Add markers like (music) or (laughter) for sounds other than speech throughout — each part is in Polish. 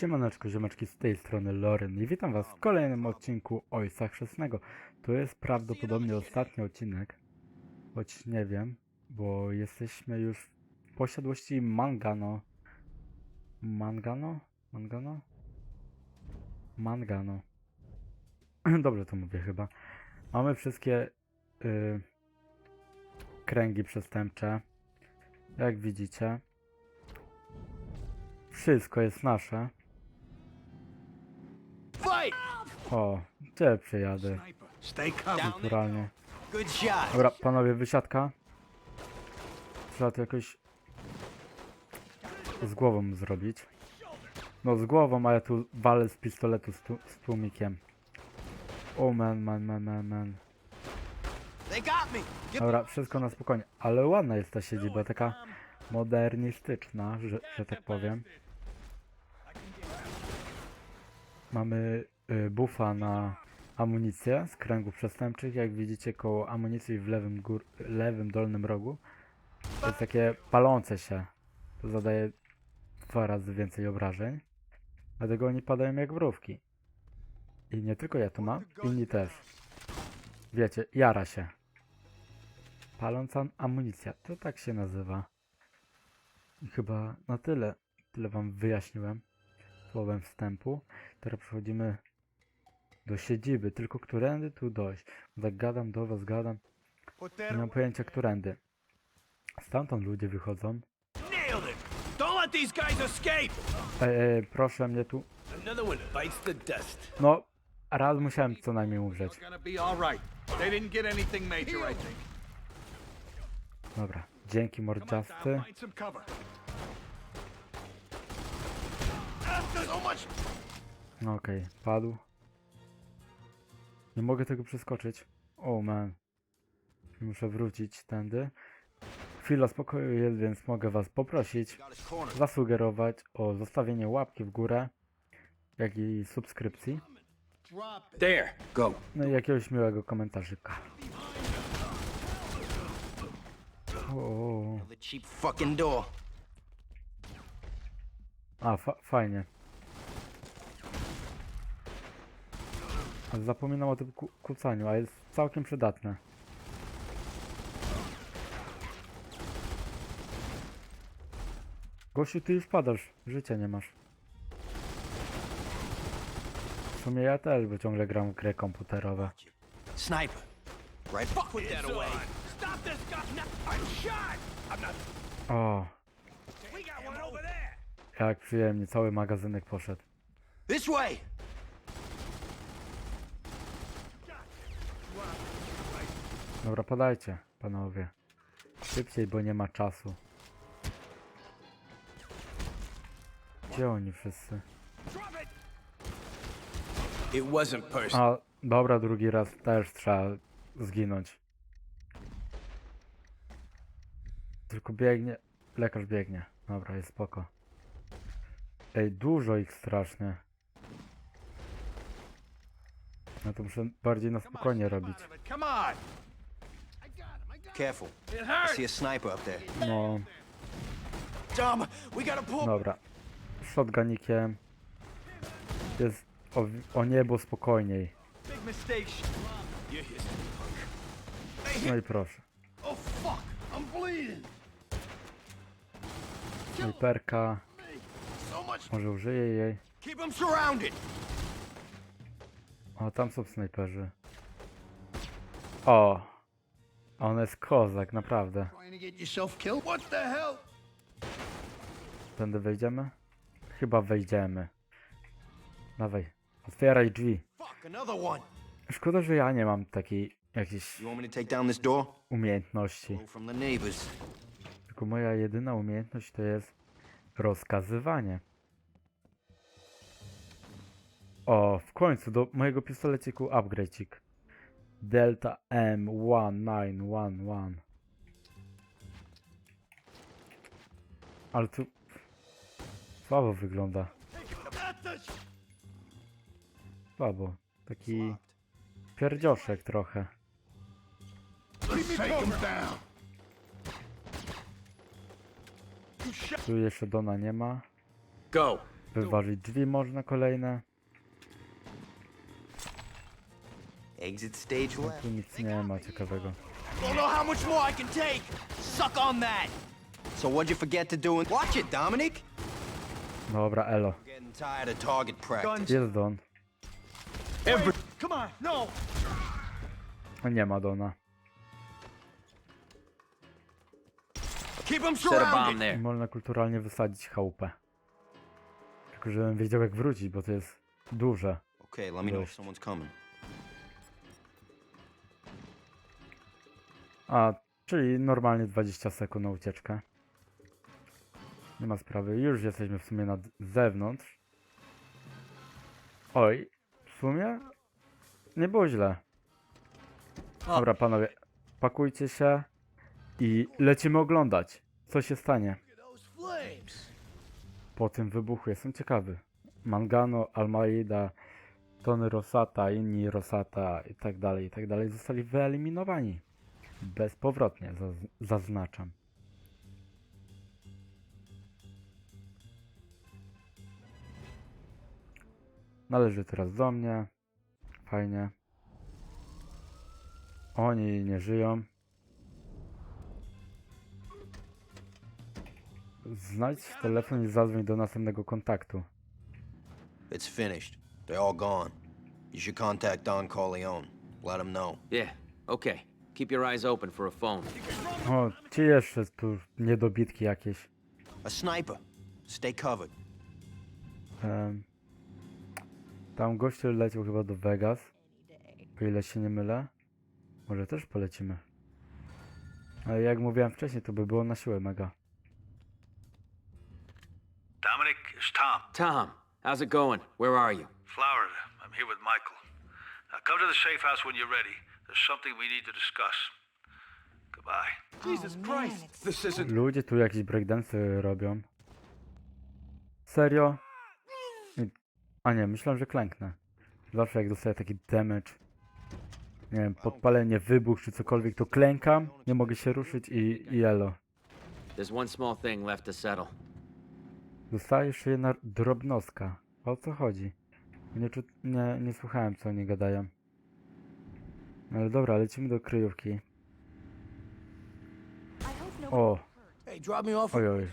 Siemaneczko, ziomeczki z tej strony Loren i witam was w kolejnym odcinku Ojca Chrzestnego. To jest prawdopodobnie ostatni odcinek, choć nie wiem, bo jesteśmy już w posiadłości Mangano. Mangano? Mangano? Mangano. (clears throat) Dobrze to mówię chyba. Mamy wszystkie y, kręgi przestępcze, jak widzicie. Wszystko jest nasze. O, gdzie covered. Naturalnie. Dobra, panowie, wysiadka. Trzeba to jakoś z głową zrobić. No z głową, a ja tu walę z pistoletu z, z tłumikiem. O man, man, man, man, man. Get Dobra, wszystko na spokojnie. Ale ładna jest ta siedziba, taka modernistyczna, że, że tak powiem. Mamy y, bufa na amunicję z kręgów przestępczych. Jak widzicie koło amunicji w lewym, gór, lewym dolnym rogu. To jest takie palące się. To zadaje dwa razy więcej obrażeń. Dlatego oni padają jak wrówki. I nie tylko ja to mam, inni też. Wiecie, jara się. Paląca amunicja, to tak się nazywa. I chyba na tyle, tyle wam wyjaśniłem słowem wstępu. Teraz przechodzimy do siedziby, tylko którędy tu dojść? Tak gadam do was, gadam, nie mam pojęcia którędy. Stamtąd ludzie wychodzą. Ej, ej, proszę mnie tu. No, raz musiałem co najmniej umrzeć. They're gonna be all right. They didn't get anything major, I think. Dobra, dzięki Come on, mordziasty. No Okej, padł. Nie mogę tego przeskoczyć. O man. Muszę wrócić tędy. Chwila spokoju jest, więc mogę was poprosić, zasugerować o zostawienie łapki w górę, jak i subskrypcji, There. Go. no i jakiegoś miłego komentarzyka. O, The cheap fucking door. a, fa fajnie. Zapominam o tym ku kucaniu, a jest całkiem przydatne. Gościu, ty już padasz, życia nie masz. W sumie ja też, bo ciągle gram w gry komputerowe. Sniper. Right. Fuck Put that away. Stop this guy. I'm shot. I'm not. O, We got one over there. jak przyjemnie, cały magazynek poszedł. This way. Dobra, podajcie, panowie. Szybciej, bo nie ma czasu. Gdzie oni wszyscy? It. It wasn't personal. A, dobra, drugi raz też trzeba zginąć. Tylko biegnie. Lekarz biegnie. Dobra, jest spoko. Ej, dużo ich strasznie. No to muszę bardziej na spokojnie robić. Careful. I see a sniper up there. No, Tom, we gotta pull. dobra. Shotgunikiem. Jest o, o niebo spokojniej. Big mistake. You're his punk. No i proszę. Oh fuck! I'm bleeding. Snajperka. So much. Może użyję jej. Keep them surrounded. O, tam są snajperzy. O! On jest kozak, naprawdę. Tędy wejdziemy? Chyba wejdziemy. Dawaj, otwieraj drzwi. Szkoda, że ja nie mam takiej jakiejś umiejętności. Tylko moja jedyna umiejętność to jest rozkazywanie. O, w końcu do mojego pistoleciku upgrade'cik. Delta M1911. Ale tu słabo wygląda. Słabo. Taki pierdzioszek trochę. Tu jeszcze Dona nie ma. Wyważyć drzwi można kolejne. Exit stage left. Tu nic nie ma ciekawego. Don't know how much more I can take. Suck on that. So what'd you forget to do? Watch it, Dominic. Dobra, elo. Getting tired of target practice. Jest Don. Every. Come on, no. Nie ma Dona. Keep them Set a bomb surrounded. there. Można kulturalnie wysadzić chałupę. Tylko żebym wiedział jak wrócić, bo to jest duże. Okay, let me know if someone's coming. A, czyli normalnie 20 sekund na ucieczkę. Nie ma sprawy. Już jesteśmy w sumie na zewnątrz. Oj, w sumie nie było źle. Dobra, panowie, pakujcie się i lecimy oglądać, co się stanie po tym wybuchu. Jestem ciekawy. Mangano, Almaida, Tony Rosata, inni Rosata i tak dalej, i tak dalej zostali wyeliminowani. Bezpowrotnie, zaz- zaznaczam. Należy teraz do mnie. Fajnie. Oni nie żyją. Znajdź telefon i zadzwoń do następnego kontaktu. It's finished. They're all gone. You should contact Don Corleone. Let him know. Yeah, okay. Keep your eyes open for a phone. O, ci jeszcze tu niedobitki jakieś. A sniper. Stay covered. Em, tam gościu leciał chyba do Vegas. O ile się nie mylę. Może też polecimy. Ale jak mówiłem wcześniej, to by było na siłę mega. Dominic, it's Tom. Tom, how's it going? Where are you? Florida. I'm here with Michael. Now come to the safe house when you're ready. There's something we need to discuss. Goodbye. Jesus Christ. This isn't. Ludzie tu jakieś breakdance robią. Serio? A nie, myślałem, że klęknę. Zawsze jak dostaję taki damage, nie wiem, podpalenie, wybuch czy cokolwiek, to klękam, nie mogę się ruszyć i, i elo. There's one small thing left to settle. Zostaje jeszcze jedna drobnostka. O co chodzi? Nie, czu- nie, nie słuchałem, co oni gadają. Ale dobra, lecimy do kryjówki. O, Oj, oj.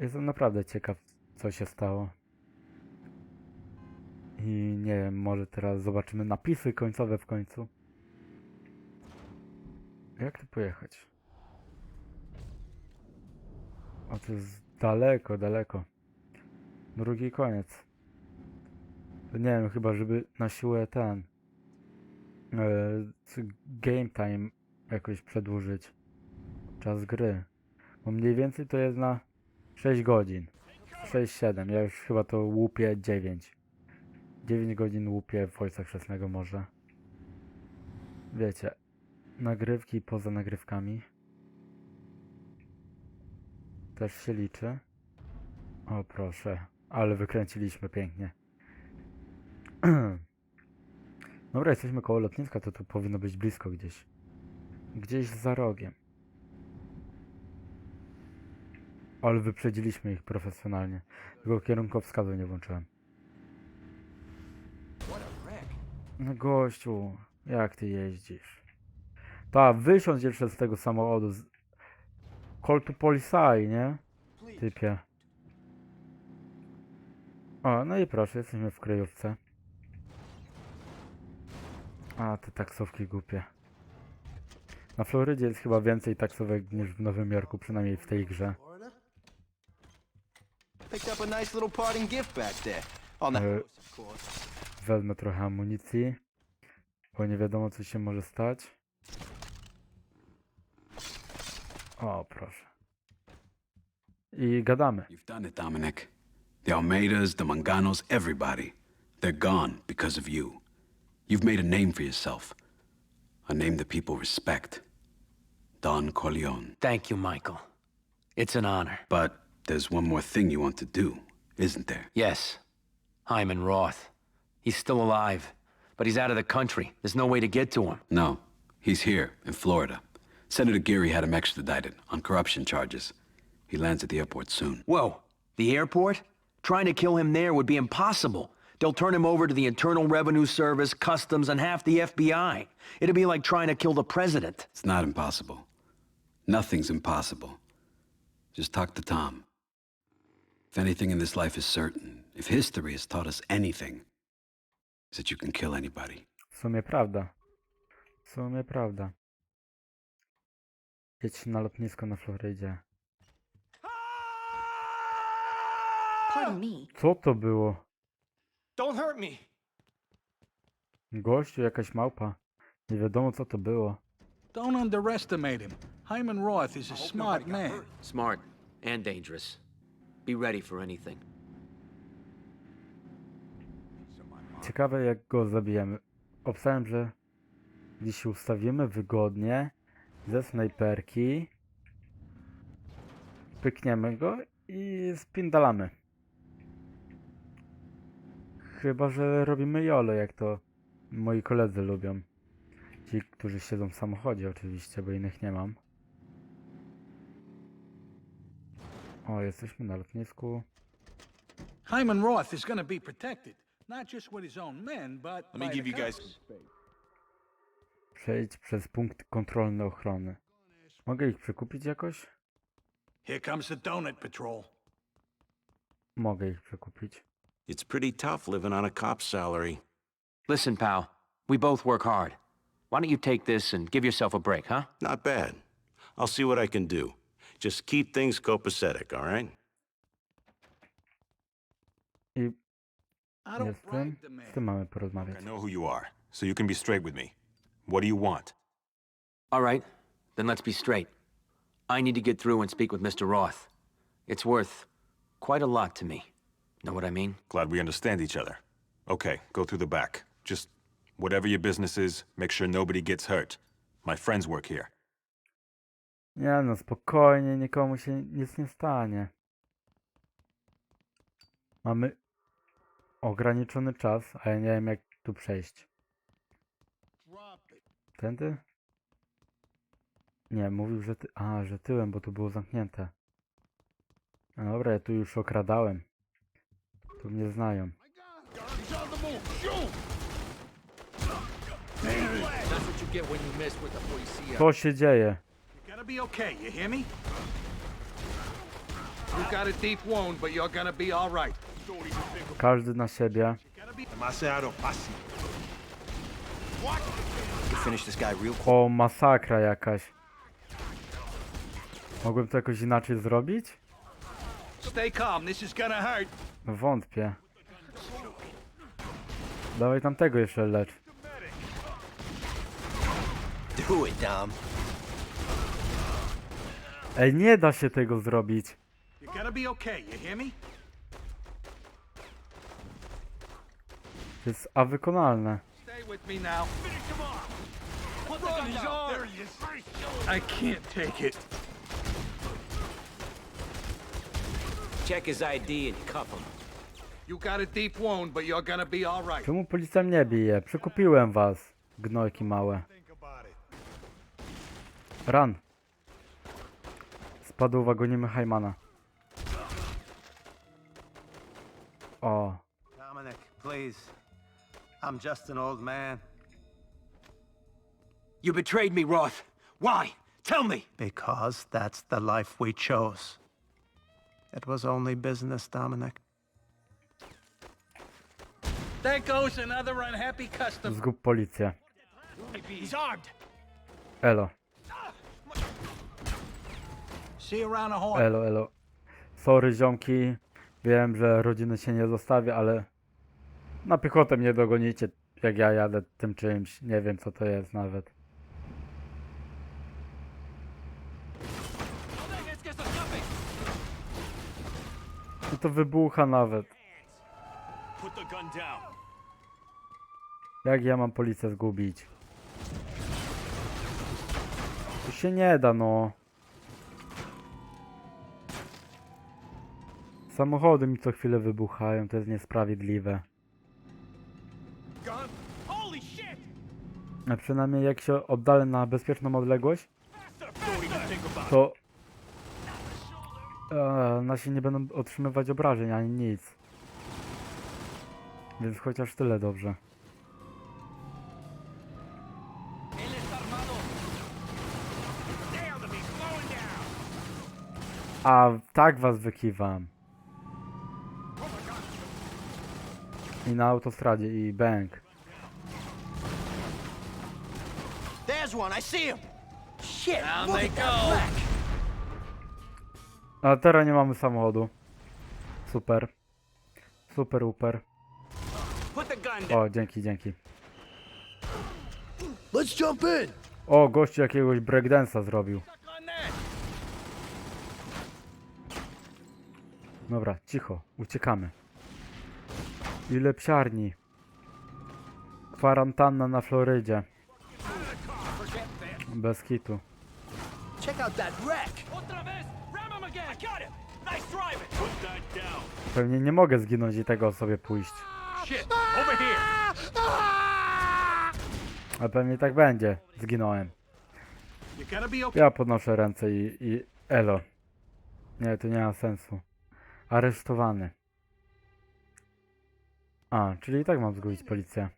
jestem naprawdę ciekaw, co się stało. I nie wiem, może teraz zobaczymy napisy końcowe w końcu. Jak tu pojechać? O, to jest daleko, daleko. Drugi koniec. To nie wiem, chyba żeby na siłę ten game time jakoś przedłużyć. Czas gry. Bo mniej więcej to jest na 6 godzin. 6-7. Ja już chyba to łupię 9. 9 godzin łupię w Ojca Chrzestnego może. Wiecie, nagrywki poza nagrywkami. Też się liczy. O proszę, ale wykręciliśmy pięknie. (clears throat) Dobra, jesteśmy koło lotniska, to tu powinno być blisko gdzieś. Gdzieś za rogiem. Ale wyprzedziliśmy ich profesjonalnie. Tylko kierunkowskazu nie włączyłem. No gościu, jak ty jeździsz? Ta, wysiądź jeszcze z tego samochodu. Z... Call to Polisai, nie? Typie. O, no i proszę, jesteśmy w kryjówce. A, te taksówki głupie. Na Florydzie jest chyba więcej taksówek niż w Nowym Jorku, przynajmniej w tej grze. Picked up a nice little parting gift back there. On the house, of course. Wezmę trochę amunicji, bo nie wiadomo co się może stać. O, proszę. I gadamy. You've done it, Dominic. The Almeidas, the Manganos, everybody. They're gone because of you. You've made a name for yourself. A name that people respect. Don Corleone. Thank you, Michael. It's an honor. But there's one more thing you want to do, isn't there? Yes, Hyman Roth. He's still alive, but he's out of the country. There's no way to get to him. No. He's here, in Florida. Senator Geary had him extradited on corruption charges. He lands at the airport soon. Whoa, The airport? Trying to kill him there would be impossible. They'll turn him over to the Internal Revenue Service, Customs, and half the FBI. It'd be like trying to kill the president. It's not impossible. Nothing's impossible. Just talk to Tom. If anything in this life is certain, if history has taught us anything, it's that you can kill anybody. W sumie prawda. W sumie prawda. Jedź na lotnisko na Florydzie. Pardon me. Co to było? Don't hurt me. Gościu, jakaś małpa. Nie wiadomo co to było. Don't underestimate him. Hyman Roth is a smart man. Smart and dangerous. Be ready for anything. Ciekawe jak go zabijemy. Obstałem, że gdzieś się ustawimy wygodnie ze snajperki. Pykniemy go i spindalamy. Chyba, że robimy jolo, jak to moi koledzy lubią. Ci, którzy siedzą w samochodzie oczywiście, bo innych nie mam. O, jesteśmy na lotnisku. Hyman Roth is to be protected, not just with his own men, but Let me by give the you guys- cops. Przejdź przez punkt kontrolny ochrony. Mogę ich przekupić jakoś? Here comes the Donut Patrol. Mogę ich przekupić. It's pretty tough living on a cop's salary. Listen, pal, we both work hard. Why don't you take this and give yourself a break, huh? Not bad. I'll see what I can do. Just keep things copacetic, all right? I I don't jest tym, bribe the man. z tym mamy porozmawiać. I know who you are, so you can be straight with me. What do you want? All right, then let's be straight. I need to get through and speak with Mr. Roth. It's worth quite a lot to me. Know what I mean? Glad we understand each other. Okay, go through the back. Just whatever your business is, make sure nobody gets hurt. My friends work here. Nie no, spokojnie, nikomu się nic nie stanie. Mamy ograniczony czas, a ja nie wiem jak tu przejść. Tędy? Nie, mówił, że ty... A, że tyłem, bo tu było zamknięte. No dobra, ja tu już okradałem. Tu mnie znają. Co się dzieje? Każdy na siebie. O, masakra jakaś. Mogłem to jakoś inaczej zrobić? Stay calm. This is gonna hurt. Wątpię. Dawaj tamtego jeszcze lecz. Do it, Dom. Ej, nie da się tego zrobić. You're gonna be okay, you hear me? To jest a wykonalne. Stay with me now. Run, he's on. There he is. I can't take it. Check his ID and cuff him. You got a deep wound, but you're gonna be all right. Czemu policja mnie bije? Przekupiłem was, gnojki małe. Ran. Spadł wagonimy Hajmana. O, Dominic, please. I'm just an old man. You betrayed me, Roth. Why? Tell me. Because that's the life we chose. It was only business, Dominic. There goes another unhappy customer. zgub policję. He's armed. Elo, See you around the horn. elo, elo. Sorry ziomki. Wiem, że rodziny się nie zostawię, ale na piechotę mnie dogonicie, jak ja jadę tym czymś. Nie wiem co to jest nawet. I to wybucha nawet. Put the gun down. Jak ja mam policję zgubić? To się nie da, no. Samochody mi co chwilę wybuchają, to jest niesprawiedliwe. A przynajmniej jak się oddalę na bezpieczną odległość, to e, nasi nie będą otrzymywać obrażeń ani nic. Więc chociaż tyle dobrze. A tak was wykiwam. I na autostradzie i bank. There's one. I see him. Shit. Down look they at that go. wreck. A teraz nie mamy samochodu. Super. Super, super. Put the gun down. O, dzięki, dzięki. Let's jump in. O, gościu jakiegoś breakdance'a zrobił. Dobra, cicho, uciekamy. Ile psiarni. Kwarantanna na Florydzie. Bez kitu. Pewnie nie mogę zginąć i tego sobie pójść. Ale pewnie tak będzie. Zginąłem. Ja podnoszę ręce i, i elo. Nie, to nie ma sensu. Aresztowany. A, czyli i tak mam zgubić policję.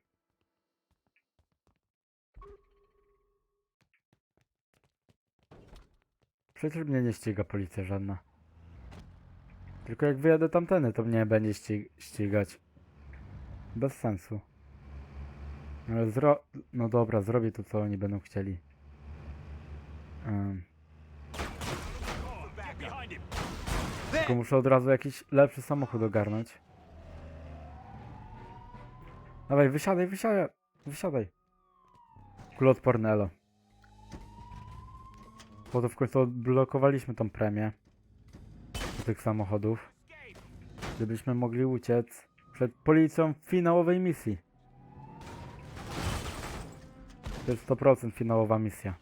Przecież mnie nie ściga policja żadna. Tylko jak wyjadę tamteny, to mnie będzie ści ścigać. Bez sensu. Ale zro... No dobra, zrobię to, co oni będą chcieli. Em. Tylko muszę od razu jakiś lepszy samochód ogarnąć. Dawaj, wysiadaj, wysiadaj, wysiadaj. Kuloodporny elo. Po to w końcu odblokowaliśmy tą premię tych samochodów. Żebyśmy mogli uciec przed policją w finałowej misji. To jest 100% finałowa misja.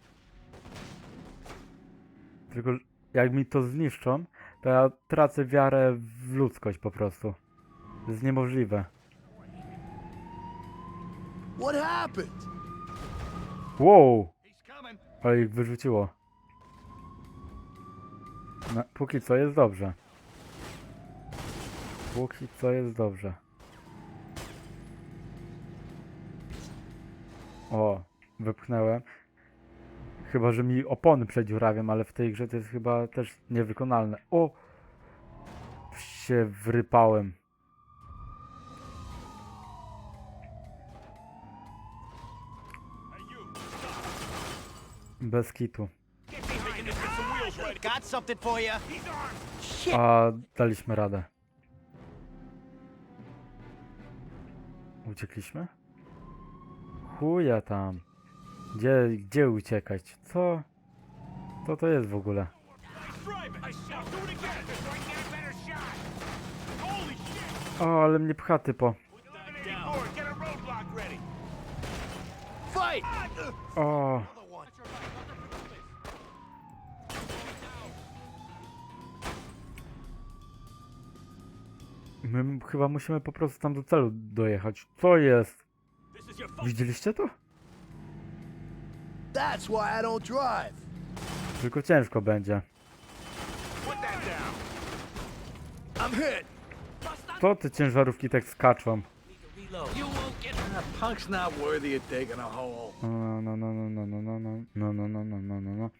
Tylko jak mi to zniszczą, to ja tracę wiarę w ludzkość po prostu. To jest niemożliwe. What happened? Wow! Ale ich wyrzuciło. No, póki co jest dobrze. Póki co jest dobrze. O, wypchnąłem. Chyba, że mi opony przedziurawiam, ale w tej grze to jest chyba też niewykonalne. O! Się wrypałem. Bez kitu. A daliśmy radę. Uciekliśmy? Chuja tam. Gdzie, gdzie uciekać? Co? Co to jest w ogóle? O, ale mnie pcha typo. O. My chyba musimy po prostu tam do celu dojechać. Co jest? Widzieliście to? That's why I don't drive. Tylko ciężko będzie. Put that down. I'm hit. Co te ciężarówki tak skaczą? You won't get. That punk's not worthy of taking a hole. No, no, no, no, no, no, no, no, no, no, no, no, no, no.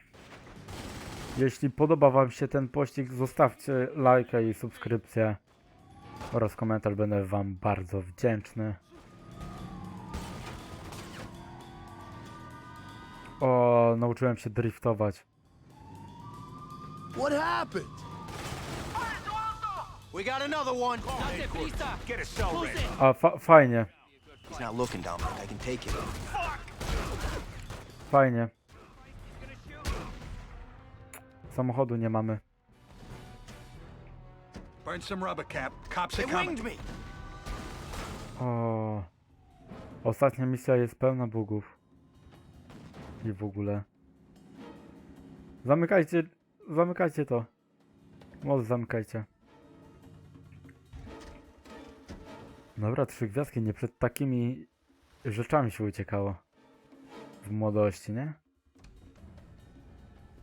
Jeśli podoba wam się ten pościg, zostawcie lajka i subskrypcję oraz komentarz, będę wam bardzo wdzięczny. O, nauczyłem się driftować. What happened? We got another one. Get a cell ready. A, fa fajnie, He's not looking, Dominic. I can take it. fajnie. Samochodu nie mamy. Burn some rubber cap. Cops are They coming. winged me. O, ostatnia misja jest pełna bugów. I w ogóle. Zamykajcie, zamykajcie to. Most zamykajcie. Dobra, trzy gwiazdki, nie przed takimi rzeczami się uciekało. W młodości, nie?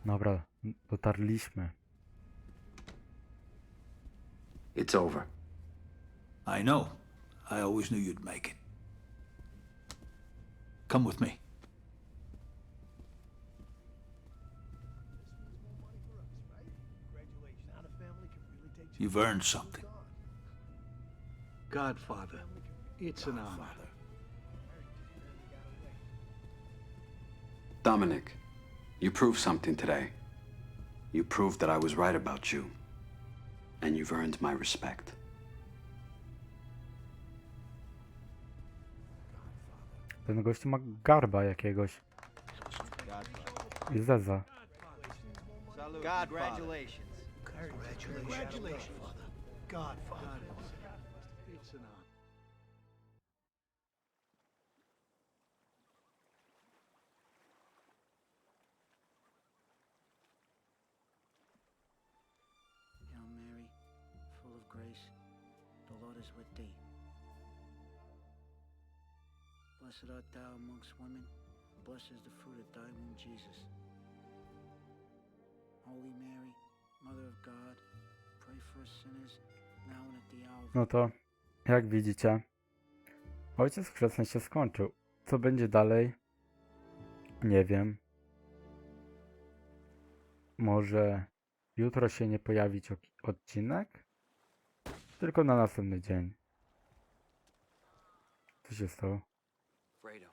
Dobra, dotarliśmy. It's over. I know. I always knew you'd make it. Come with me. You've earned something. Godfather, it's an honor. Dominic, you proved something today. You proved that I was right about you. And you've earned my respect. Ten gość ma garba jakiegoś. I zeza. Congratulations. Congratulations, Father. Godfather. It's an honor. Hail Mary, full of grace, the Lord is with thee. Blessed art thou amongst women, blessed is the fruit of thy womb, Jesus. Holy Mary, Mother of God, pray for us sinners, now and at the hour of No to, jak widzicie, ojciec chrzestny się skończył. Co będzie dalej? Nie wiem. Może jutro się nie pojawić odcinek? Tylko na następny dzień. Co się stało? Fredo,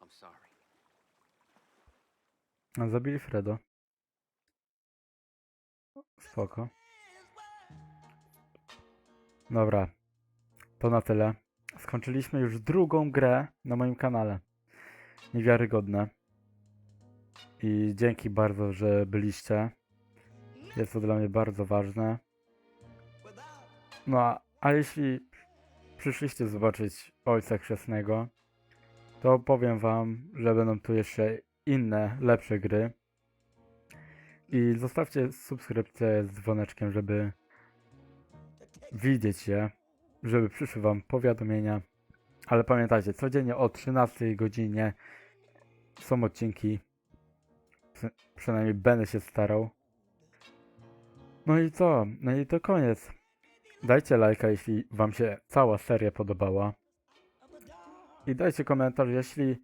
I'm sorry. Zabili Fredo. Spoko. Dobra. To na tyle. Skończyliśmy już drugą grę na moim kanale. Niewiarygodne. I dzięki bardzo, że byliście. Jest to dla mnie bardzo ważne. No a, a jeśli przyszliście zobaczyć Ojca Chrzestnego, to powiem wam, że będą tu jeszcze inne, lepsze gry. I zostawcie subskrypcję z dzwoneczkiem, żeby widzieć je, żeby przyszły wam powiadomienia. Ale pamiętajcie, codziennie o 13 godzinie są odcinki. Przy- Przynajmniej będę się starał. No i co? No i to koniec. Dajcie lajka, jeśli wam się cała seria podobała. I dajcie komentarz, jeśli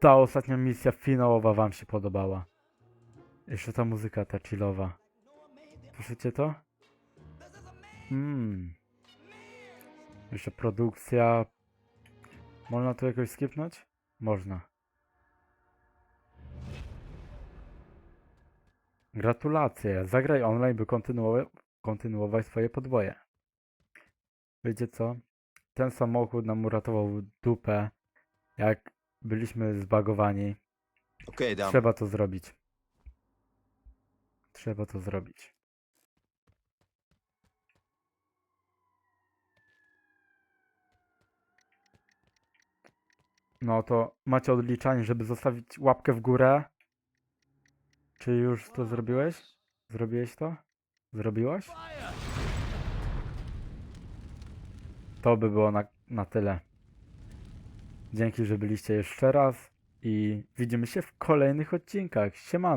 ta ostatnia misja finałowa wam się podobała. Jeszcze ta muzyka, ta chillowa. Słyszycie to? Mmm. Jeszcze produkcja. Można tu jakoś skipnąć? Można. Gratulacje. Zagraj online, by kontynuować, kontynuować swoje podboje. Wiecie co? Ten samochód nam uratował dupę, jak byliśmy zbagowani. Okay, Dom. Trzeba to zrobić. Trzeba to zrobić. No to macie odliczanie, żeby zostawić łapkę w górę. Czy już to zrobiłeś? Zrobiłeś to? Zrobiłaś? To by było na, na tyle. Dzięki, że byliście jeszcze raz i widzimy się w kolejnych odcinkach. Siemano.